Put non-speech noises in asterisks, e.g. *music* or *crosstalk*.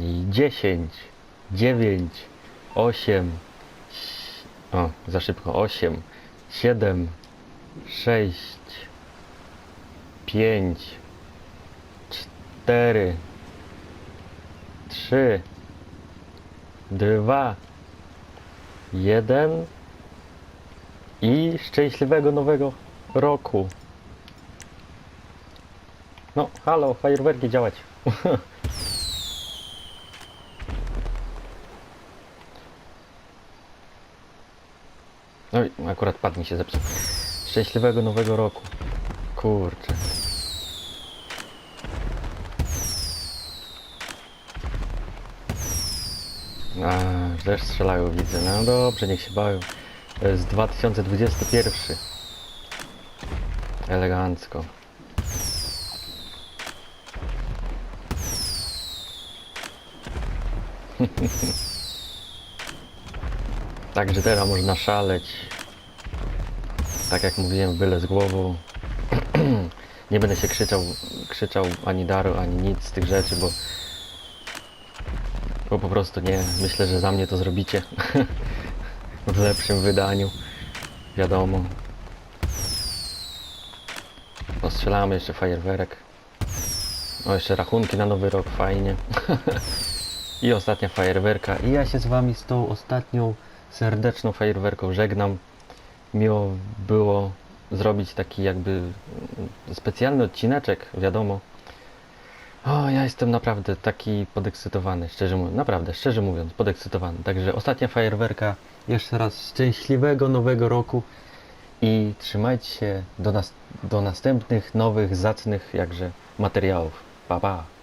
I 10, 9, 8, o, za szybko, 8, 7, 6, 5, 4, 3, 2, 1 i szczęśliwego nowego roku. No, halo, fajerwerki działać. *laughs* Oj, akurat pad mi się zepsuł. Szczęśliwego nowego roku. Kurczę. A, też strzelają widzę. No dobrze, niech się bawią. To jest 2021. Elegancko. *laughs* Także teraz można szaleć. Tak jak mówiłem, byle z głową. *clears throat* Nie będę się krzyczał, krzyczał ani daru, ani nic z tych rzeczy, bo, bo po prostu nie. Myślę, że za mnie to zrobicie. *laughs* w lepszym wydaniu. Wiadomo. Postrzelamy jeszcze fajerwerek. O, jeszcze rachunki na nowy rok, fajnie. *laughs* I ostatnia fajerwerka. I ja się z wami z tą ostatnią serdeczną fajerwerką żegnam. Miło było zrobić taki jakby specjalny odcineczek, wiadomo. O, ja jestem naprawdę taki podekscytowany, szczerze mówiąc, naprawdę, szczerze mówiąc, podekscytowany. Także ostatnia fajerwerka, jeszcze raz szczęśliwego nowego roku i trzymajcie się do, nas do następnych nowych, zacnych jakże materiałów. Pa, pa!